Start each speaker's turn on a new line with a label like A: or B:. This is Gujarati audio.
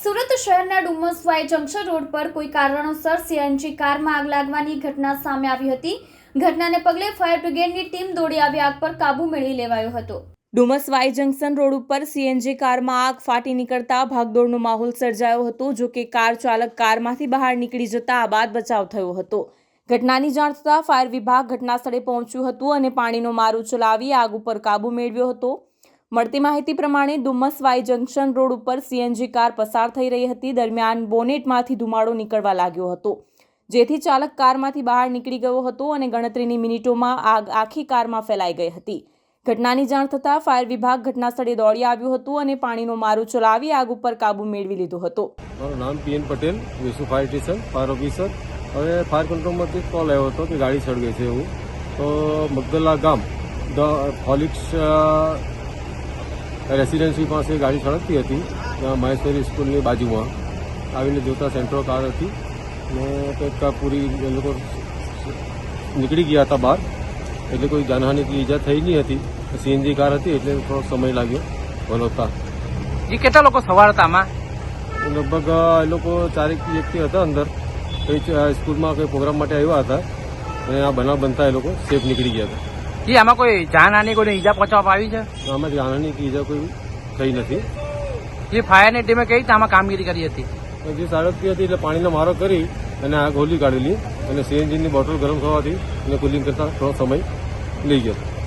A: સુરત શહેરના ડુમસ વાય જંકશન રોડ પર કોઈ કારણોસર સીએનજી કારમાં આગ લાગવાની ઘટના સામે આવી હતી. ઘટનાને પગલે ફાયર બ્રિગેડની ટીમ દોડી આવી આગ પર કાબુ મેળવી લેવાયો હતો. ડુમસ વાય જંકશન રોડ ઉપર સીએનજી કારમાં આગ ફાટી નીકળતા ભાગદોડનો માહોલ સર્જાયો હતો, જો કે કાર ચાલક કારમાંથી બહાર નીકળી જતા આ બાદ બચાવ થયો હતો. ઘટનાની જાણ થતાં ફાયર વિભાગ ઘટના સ્થળે પહોંચ્યું હતું અને પાણીનો મારો ચલાવી આગ ઉપર કાબુ મેળવ્યો હતો. મળતી માહિતી પ્રમાણે ડુમસ વાય જંકશન રોડ ઉપર સીએનજી કાર પસાર થઈ રહી હતી. દરમિયાન બોનેટમાંથી ધુમાડો નીકળવા લાગ્યો હતો, જેથી ચાલક કારમાંથી બહાર નીકળી ગયો હતો અને ગણતરીની મિનિટોમાં આગ આખી કારમાં ફેલાઈ ગઈ હતી. ઘટનાની જાણ થતાં ફાયર વિભાગ ઘટના સ્થળે દોડી આવ્યું હતું અને પાણીનો મારો ચલાવી આગ ઉપર કાબુ મેળવી લીધો હતો.
B: મારું નામ PN Patel fire station, fire officer. હવે ફાયર કંટ્રોલમાંથી કોલ આવ્યો હતો કે ગાડી સળગે છે એવું. તો મગદલા ગામ, ધ ફોલિક્સ રેસિડેન્સી પાસે ગાડી સળગતી હતી ત્યાં મહેશ્વરી સ્કૂલની બાજુમાં આવીને જોતા સેન્ટ્રો કાર હતી ને કંઈક પૂરી એ લોકો નીકળી ગયા હતા બહાર. એટલે કોઈ જાનહાની કે ઈજા થઈ નહીં હતી. સીએનજી કાર હતી એટલે થોડો સમય લાગ્યો વલોતા.
C: એ કેટલા લોકો સવાર હતા આમાં?
B: લગભગ એ લોકો ચારેક વ્યક્તિ હતા અંદર. કંઈ સ્કૂલમાં કંઈ પ્રોગ્રામ માટે આવ્યા હતા. અને આ બનાવ બનતા એ લોકો સેફ નીકળી ગયા હતા.
C: જી આમાં કોઈ જાનહાની કોઈ ઈજા પહોંચવામાં આવી છે?
B: આમાં જાનહાની કે ઈજા કોઈ થઈ નથી.
C: જે ફાયરની ટીમે કઈ રીતે આમાં કામગીરી કરી હતી?
B: જે સાડપતી હતી એટલે પાણીનો મારો કરી અને આ ગોલી કાઢેલી અને સીએનજીની બોટલ ગરમ થવાથી અને કુલિંગ કરતા થોડો સમય લઈ ગયો.